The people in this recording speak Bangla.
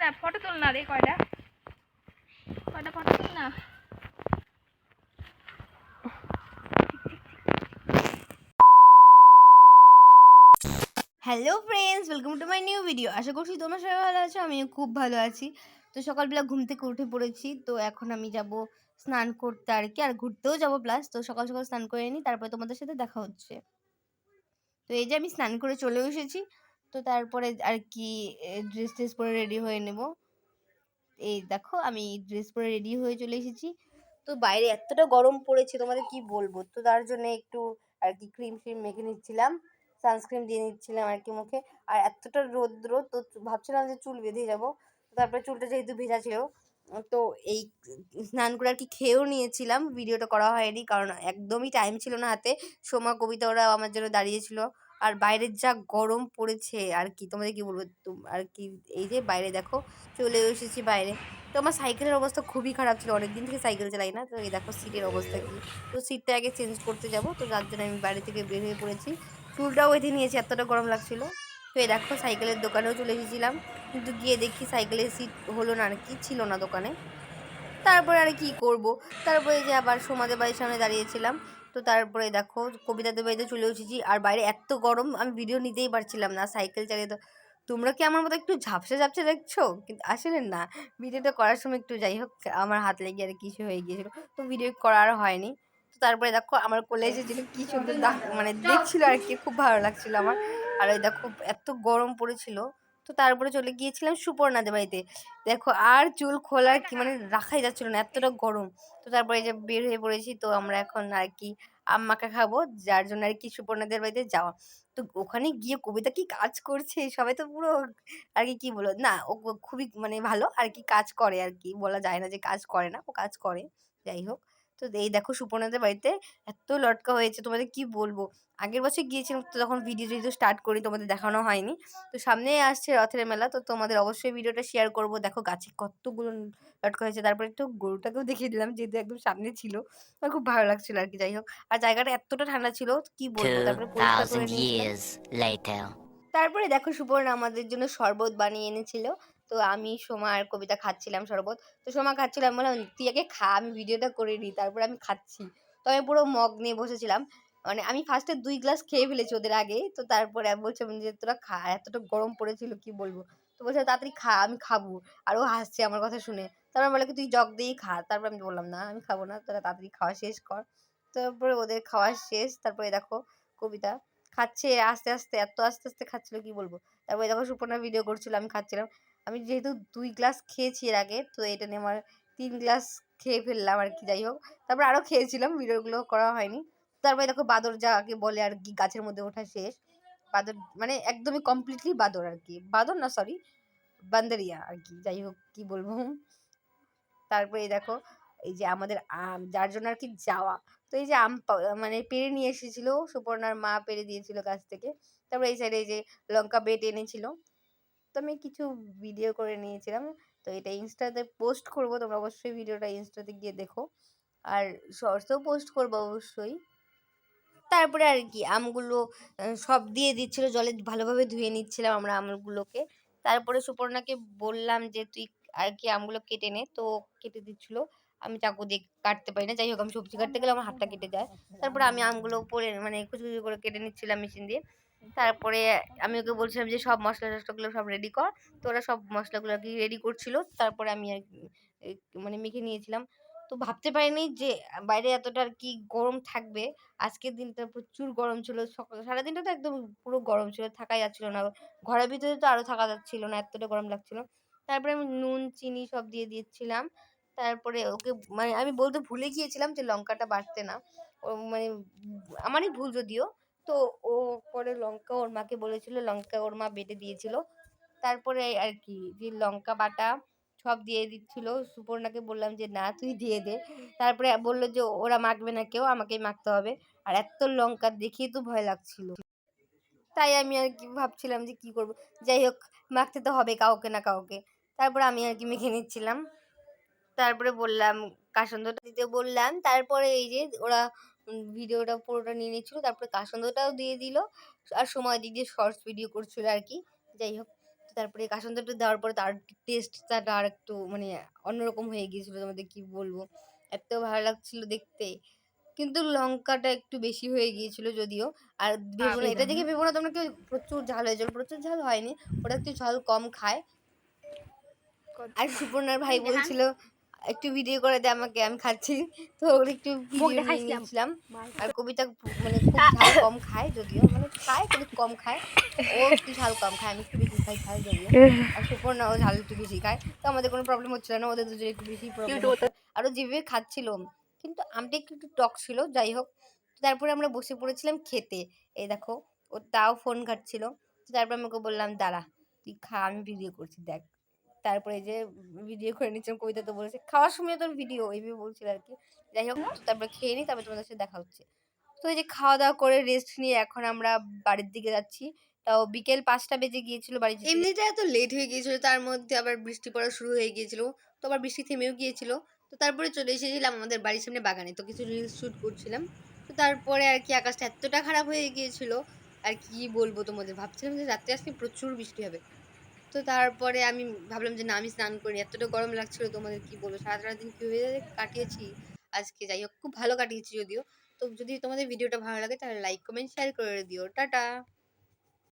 না ফটো তোল না রে কয়টা? কয়টা ফটো তোল না? Hello friends welcome to my new video আশা করছি তোমরা সবাই ভালো আছো, আমিও খুব ভালো আছি। তো সকালবেলা ঘুম থেকে উঠে পড়েছি, তো এখন আমি যাব স্নান করতে আর কি, আর ঘুরতেও যাব প্লাস তো সকাল সকাল স্নান করে নিই, তারপরে তোমাদের সাথে দেখা হচ্ছে। তো এই যে আমি স্নান করে চলে এসেছি তো তারপরে আর কি ড্রেস ট্রেস পরে রেডি হয়ে নেব। এই দেখো, আমি ড্রেস পরে রেডি হয়ে চলে এসেছি। তো বাইরে এতটা গরম পড়েছে, তোমাদের কি বলব? তো তার জন্য একটু আর কি ক্রিম ফ্রিম মেখে নিচ্ছিলাম সানস্ক্রিন দিয়ে নিচ্ছিলাম আর কি মুখে। আর এতটা রৌদ্র, তো ভাবছিলাম যে চুল বেঁধে যাব। তারপরে চুলটা যেহেতু ভেজা ছিল, তো এই স্নান করে আর কি খেয়েও নিয়েছিলাম। ভিডিওটা করা হয়নি, কারণ একদমই টাইম ছিল না হাতে। সোমা, কবিতা ওরা আমার জন্য দাঁড়িয়েছিল আর বাইরের যা গরম পড়েছে, আর কি তোমাদের কি বলব? আর কি এই যে বাইরে দেখো, চলে এসেছি বাইরে। তো আমার সাইকেলের অবস্থা খুবই খারাপ ছিল অনেক দিন থেকে সাইকেল চালাই না, তো এই দেখো সিটের অবস্থা কি। তো সিটটা আগে চেঞ্জ করতে যাব, তো যার জন্য আমি বাইরে থেকে বের হয়ে পড়েছি। চুলটাও বেঁধে নিয়েছি, এতটা গরম লাগছিল। তো এই দেখো সাইকেলের দোকানেও চলে এসেছিলাম, কিন্তু গিয়ে দেখি সাইকেলের সিট হলো না, আর কি ছিল না দোকানে। তারপরে আর কি করব? তারপরে যে আবার সমাজের বাড়ির সামনে দাঁড়িয়েছিলাম তো তারপরে দেখো কবিতাদের বাড়িতে চলে এসেছি। আর বাইরে এত গরম, আমি ভিডিও নিতেই পারছিলাম না সাইকেল চালিয়ে তো। তোমরা কি আমার মতো একটু ঝাপসা ঝাপসা দেখছ? কিন্তু আসলে না ভিডিওটা করার সময় একটু যাই হোক, আমার হাত লেগে আর কিছু হয়ে গিয়েছিল। তো ভিডিও করা আর হয়নি। তো তারপরে দেখো আমার কোলে এসেছিল কি সুন্দর মানে দেখছিল আর কি, খুব ভালো লাগছিল আমার। আর ওই দেখো এত গরম পড়েছিল। তো তারপরে চলে গিয়েছিলাম সুপর্ণাদের বাড়িতে। দেখো, আর চুল খোলার কি মানে রাখাই যাচ্ছিল না, এতটা গরম। তো তারপরে যে বের হয়ে পড়েছি, তো আমরা এখন আর কি আম্মাকে খাব, যার জন্য আর কি সুপর্ণাদের বাড়িতে যাওয়া। তো ওখানে গিয়ে কবিতা কি কাজ করছে, সবাই তো পুরো আর কি বলো না, ও খুবই মানে ভালো আর কি কাজ করে আর কি, বলা যায় না যে কাজ করে না, ও কাজ করে, যাই হোক। তো এই দেখো সুপর্ণাদের বাড়িতে এত লটকা হয়েছে তোমাদের কি বলব? আগের বছর গিয়েছিলাম তো তখন ভিডিও টিডিও স্টার্ট করি তোমাদের দেখানো হয়নি। তো সামনেই আসছে রথের মেলা তো তোমাদের অবশ্যই ভিডিওটা শেয়ার করব। দেখো গাছে কতগুলো লটকা হয়েছে তারপরে একটু গরুটাকেও দেখিয়ে দিলাম যেহেতু একদম সামনে ছিল। আমার খুব ভালো লাগছিল আর কি যাই হোক। আর জায়গাটা এতটা ঠান্ডা ছিল কি বলব? তারপরে পরিষ্কার করে 2000 নিয়েছিলাম। years later. তারপরে দেখো সুপর্ণা আমাদের জন্য শরবত বানিয়ে এনেছিল। তো আমি সোমা আর কবিতা খাচ্ছিলাম শরবত। তো সোমা খাচ্ছিলাম বললাম, তুই আগে খা, আমি ভিডিওটা করে নিই, তারপর আমি খাচ্ছি। তো আমি পুরো মগ নিয়ে বসেছিলাম। মানে আমি ফার্স্টে দুই গ্লাস খেয়ে ফেলেছি ওদের আগে। তো তারপরে আমি বলছিলাম যে, তোরা খা, এতটা গরম পড়েছিল, কি বলব? তো বলছে, তাড়াতাড়ি খা, আমি খাব। আর ও হাসছে আমার কথা শুনে। তারপর বলে তুই জগ দিয়েই খা। তারপর আমি বললাম, না, আমি খাব না, তোরা তাড়াতাড়ি খাওয়া শেষ কর। তারপরে ওদের খাওয়া শেষ। তারপরে দেখো কবিতা খাচ্ছে, আস্তে আস্তে, এত আস্তে আস্তে খাচ্ছিল, কি বলব? তারপরে দেখো সুপর্ণা ভিডিও করছিল, আমি খাচ্ছিলাম। আমি যেহেতু দুই গ্লাস খেয়েছি এর আগে, তো এটা নিয়ে আমার তিন গ্লাস খেয়ে ফেললাম আর কি, যাই হোক। তারপর আরও খেয়েছিলাম, ভিডিওগুলো করা হয়নি। তারপরে দেখো বাদর যাকে বলে আর কি, গাছের মধ্যে ওঠা শেষ। বাদর মানে একদমই কমপ্লিটলি বাদর আর কি। বাদর না সরি বান্দরিয়া আর কি, যাই হোক, কি বলব। তারপরে দেখো, এই যে আমাদের আম, যার জন্য আর কি যাওয়া। তো এই যে আম মানে পেরে নিয়ে এসেছিল, সুপর্ণার মা পেরে দিয়েছিল গাছ থেকে। তারপরে এই সাইডে এই যে লঙ্কা বেট এনেছিল। তো আমি কিছু ভিডিও করে নিয়েছিলাম। তো এটা ইনস্টাতে পোস্ট করব, তোমরা অবশ্যই ভিডিওটা ইনস্টাতে গিয়ে দেখো। আর শর্টসেও পোস্ট করব অবশ্যই। তারপরে আর কি, আমগুলো সব দিয়ে দিচ্ছিল, জলে ভালোভাবে ধুয়ে নিচ্ছিলাম আমরা আমগুলোকে। তারপরে সুপর্ণাকে বললাম যে, তুই আর কি আমগুলো কেটে নে। তো কেটে দিচ্ছিল। আমি চাকু দিয়ে কাটতে পারি না। যাই হোক, আমি সবজি কাটতে গেলে আমার হাতটা কেটে যায়। তারপরে আমি আমগুলো পরে মানে কুচি করে কেটে নিচ্ছিলাম মেশিন দিয়ে। তারপরে আমি ওকে বলছিলাম যে, সব মশলা টশলাগুলো সব রেডি কর। তো ওরা সব মশলাগুলো আর কি রেডি করছিল। তারপরে আমি আর মানে মেখে নিয়েছিলাম। তো ভাবতে পারিনি যে, বাইরে এতটা আর কি গরম থাকবে। আজকের দিনটা প্রচুর গরম ছিল। সকাল সারাদিনটা তো একদম পুরো গরম ছিল, থাকাই যাচ্ছিল না। ঘরের ভিতরে তো আরও থাকা যাচ্ছিল না, এতটা গরম লাগছিল। তারপরে আমি নুন, চিনি সব দিয়ে দিয়েছিলাম। তারপরে ওকে মানে আমি বলতে ভুলে গিয়েছিলাম যে, লঙ্কাটা বাড়তে না। ও মানে আমারই ভুল যদিও। তো ও পরে লঙ্কা ওর মাকে বলেছিল, লঙ্কা ওর মা বেটে দিয়েছিল। তারপরে আর কি যে লঙ্কা বাটা সব দিয়ে দিচ্ছিল, সুপর্ণাকে বললাম যে, না, তুই দিয়ে দে। তারপরে বলল যে, ওরা মাখবে না কেউ, আমাকেই মাখতে হবে। আর এত লঙ্কা দেখেই তো ভয় লাগছিল। তাই আমি আর কি ভাবছিলাম যে, কি করব? যাই হোক, মাখতে তো হবে কাউকে না কাউকে। তারপরে আমি আর কি মেখে নিচ্ছিলাম। তারপরে বললাম, কাসন্দটা দিতে বললাম। তারপরে এই যে ওরা ভিডিওটা পুরোটা নিয়ে নিচ্ছিল তারপরে কাসন্দটাও দিয়ে দিল। আর সময় দিক দিয়ে শর্টস ভিডিও করছিল আর কি। যাই হোক তারপরে কাসুন্দারটা দেওয়ার পরে তার টেস্টটা আর একটু মানে অন্যরকম হয়ে গিয়েছিল তোমাদের কি বলব। এত ভালো লাগছিল দেখতে। কিন্তু লঙ্কাটা একটু বেশি হয়ে গিয়েছিল যদিও। আর ভেবো না এটা দেখে ভেবো না তোমরা কেউ প্রচুর ঝাল হয়েছিল প্রচুর ঝাল হয়নি। ওটা একটু ঝাল কম খায়। আর সুপর্ণার ভাই। বলছিল একটু ভিডিও করে দে আমাকে আমি খাচ্ছি। তো ওর একটু ভিডিও নিয়েছিলাম। আর কবিতা মানে খুব ঝাল কম খায় যদিও মানে খায় কিন্তু কম খায়। ও একটু ঝাল কম খায় আমি একটু বেশি খাই খাই যদিও। আর সুপর্ণাও ঝাল একটু বেশি খায়। তো আমাদের কোনো প্রবলেম হচ্ছিল না ওদের দুজনে একটু বেশি প্রবলেম আরও যেভাবে খাচ্ছিল। কিন্তু আমটা একটু একটু টক ছিল যাই হোক। তারপরে আমরা বসে পড়েছিলাম খেতে। এই দেখো ও তাও ফোন ঘাটছিল। তারপর আমি ওকে বললাম দাঁড়া তুই খা আমি ভিডিও করছি দেখ। তারপরে যে ভিডিও করে নিচ্ছিলাম কবিতা তো বলেছে খাওয়ার সময় তোর ভিডিও এইভাবে বলছিল আর কি। যাই হোক তারপরে খেয়ে নিই তারপরে তোমাদের সাথে দেখা হচ্ছে। তো এই যে খাওয়া দাওয়া করে রেস্ট নিয়ে এখন আমরা বাড়ির দিকে যাচ্ছি। তাও বিকেল পাঁচটা বেজে গিয়েছিল বাড়ি এমনিতে এত লেট হয়ে গিয়েছিল তার মধ্যে আবার বৃষ্টি পড়া শুরু হয়ে গিয়েছিল তো আবার বৃষ্টি থেমেও গিয়েছিল। তো তারপরে চলে এসেছিলাম আমাদের বাড়ির সামনে বাগানে তো কিছু রিলস শ্যুট করছিলাম। তো তারপরে আর কি আকাশটা এতটা খারাপ হয়ে গিয়েছিল আর কি বলব তোমাদের ভাবছিলাম যে রাত্রে আজকে প্রচুর বৃষ্টি হবে। তো তারপরে আমি ভাবলাম যে না, আমি স্নান করি এতটা গরম লাগছিল তোমাদের কি বলব? সারা সারা দিন কীভাবে কাটিয়েছি আজকে। যাই হোক, খুব ভালো কাটিয়েছি যদিও। তো যদি তোমাদের ভিডিওটা ভালো লাগে তাহলে লাইক কমেন্ট শেয়ার করে দিও। টাটা!